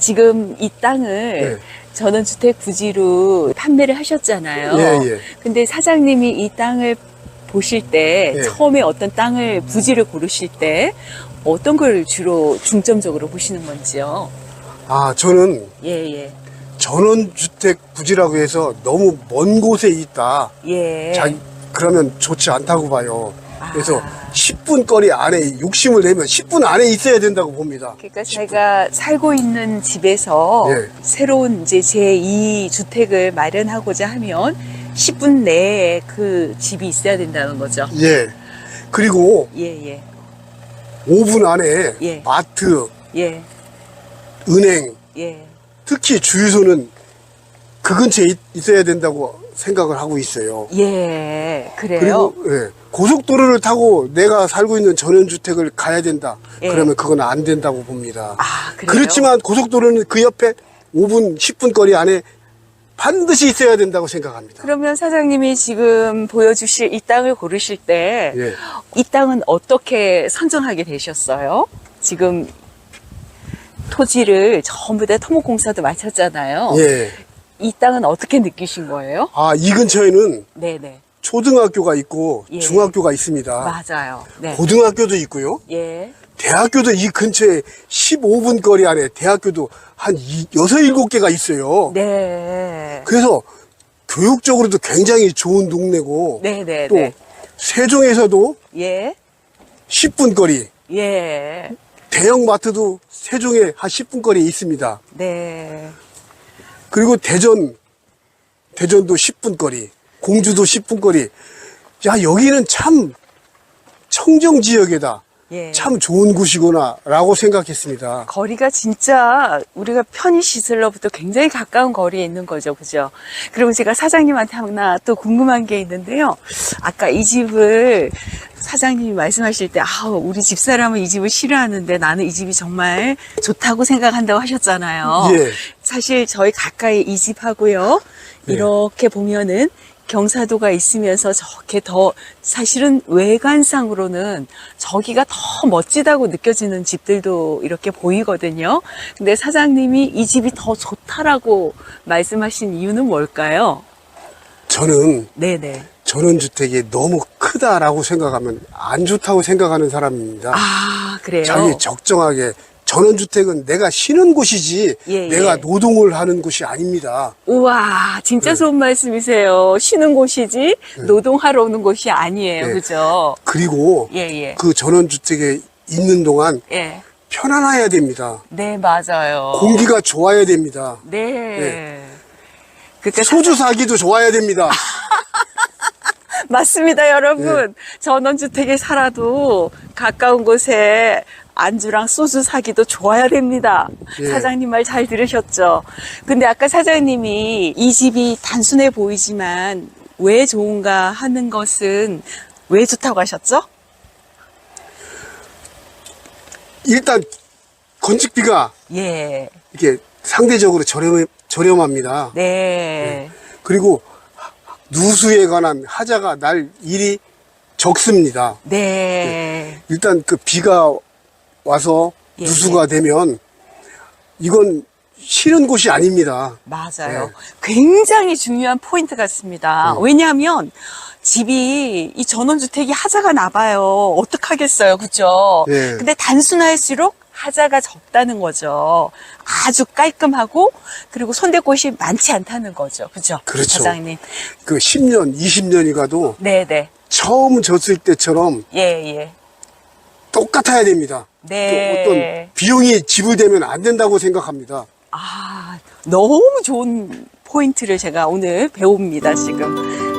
지금 이 땅을 네. 전원주택 부지로 판매를 하셨잖아요. 예, 예. 근데 사장님이 이 땅을 보실 때 예. 처음에 어떤 땅을 부지를 고르실 때 어떤 걸 주로 중점적으로 보시는 건지요? 아, 저는 예, 예. 전원주택 부지라고 해서 너무 먼 곳에 있다. 예. 자, 그러면 좋지 않다고 봐요. 그래서 아. 10분 거리 안에 욕심을 내면 10분 안에 있어야 된다고 봅니다. 그러니까 제가 살고 있는 집에서 예. 새로운 이제 제2 주택을 마련하고자 하면 10분 내에 그 집이 있어야 된다는 거죠. 예. 그리고 예, 예. 5분 안에 예. 마트, 예. 은행, 예. 특히 주유소는 그 근처에 있- 있어야 된다고 생각을 하고 있어요. 예. 그래요. 그리고 예, 고속도로를 타고 내가 살고 있는 전원주택을 가야 된다. 예. 그러면 그건 안 된다고 봅니다. 아, 그래요? 그렇지만 고속도로는 그 옆에 5분, 10분 거리 안에 반드시 있어야 된다고 생각합니다. 그러면 사장님이 지금 보여주실 이 땅을 고르실 때, 예. 이 땅은 어떻게 선정하게 되셨어요? 지금 토지를 전부 다 토목공사도 마쳤잖아요. 예. 이 땅은 어떻게 느끼신 거예요? 아, 이 근처에는 네네. 초등학교가 있고 예. 중학교가 있습니다. 맞아요. 네. 고등학교도 있고요. 예. 대학교도 이 근처에 15분 거리 안에 대학교도 한 이- 여섯 일곱 개가 있어요. 네. 그래서 교육적으로도 굉장히 좋은 동네고 네 네. 또 네. 세종에서도 예. 10분 거리, 예. 대형 마트도 세종에 한 10분 거리에 있습니다. 네. 그리고 대전, 대전도 10분 거리, 공주도 10분 거리. 야, 여기는 참 청정 지역이다. 예. 참 좋은 곳이구나, 라고 생각했습니다. 거리가 진짜 우리가 편의시설로부터 굉장히 가까운 거리에 있는 거죠. 그죠? 그리고 제가 사장님한테 하나 또 궁금한 게 있는데요. 아까 이 집을 사장님이 말씀하실 때, 아, 우리 집사람은 이 집을 싫어하는데 나는 이 집이 정말 좋다고 생각한다고 하셨잖아요. 예. 사실 저희 가까이 이 집하고요. 예. 이렇게 보면은 경사도가 있으면서 저렇게 더 사실은 외관상으로는 저기가 더 멋지다고 느껴지는 집들도 이렇게 보이거든요. 근데 사장님이 이 집이 더 좋다라고 말씀하신 이유는 뭘까요? 저는 네네. 전원주택이 너무 크다라고 생각하면 안 좋다고 생각하는 사람입니다. 아, 그래요? 자기 적정하게 전원주택은 내가 쉬는 곳이지 예, 내가 예. 노동을 하는 곳이 아닙니다. 우와, 네. 진짜 좋은 말씀이세요. 쉬는 곳이지 노동하러 오는 곳이 아니에요. 네. 그죠? 그리고 예, 예. 그 전원주택에 있는 동안 예. 편안해야 됩니다. 네, 맞아요. 공기가 좋아야 됩니다. 네. 네. 그러니까 소주 사기도 좋아야 됩니다. 맞습니다, 네. 여러분. 전원주택에 살아도 가까운 곳에 안주랑 소주 사기도 좋아야 됩니다. 예. 사장님 말 잘 들으셨죠? 근데 아까 사장님이 이 집이 단순해 보이지만 왜 좋은가 하는 것은 왜 좋다고 하셨죠? 일단 건축비가 예. 이렇게 상대적으로 저렴, 저렴합니다. 네. 그리고 누수에 관한 하자가 날 일이 적습니다. 네. 일단 그 비가 와서 예, 누수가 되면 이건 싫은 곳이 아닙니다. 맞아요. 네. 굉장히 중요한 포인트 같습니다. 음. 왜냐하면 집이 이 전원주택이 하자가 나봐요. 어떡하겠어요. 그죠? 네. 근데 단순할수록 하자가 적다는 거죠. 아주 깔끔하고 그리고 손댈 곳이 많지 않다는 거죠. 그죠? 그렇죠. 사장님. 그 10년, 20년이 가도 네네. 처음 졌을 때처럼 예, 예. 똑같아야 됩니다. 네. 또 어떤 비용이 지불되면 안 된다고 생각합니다. 아, 너무 좋은 포인트를 제가 오늘 배웁니다, 지금.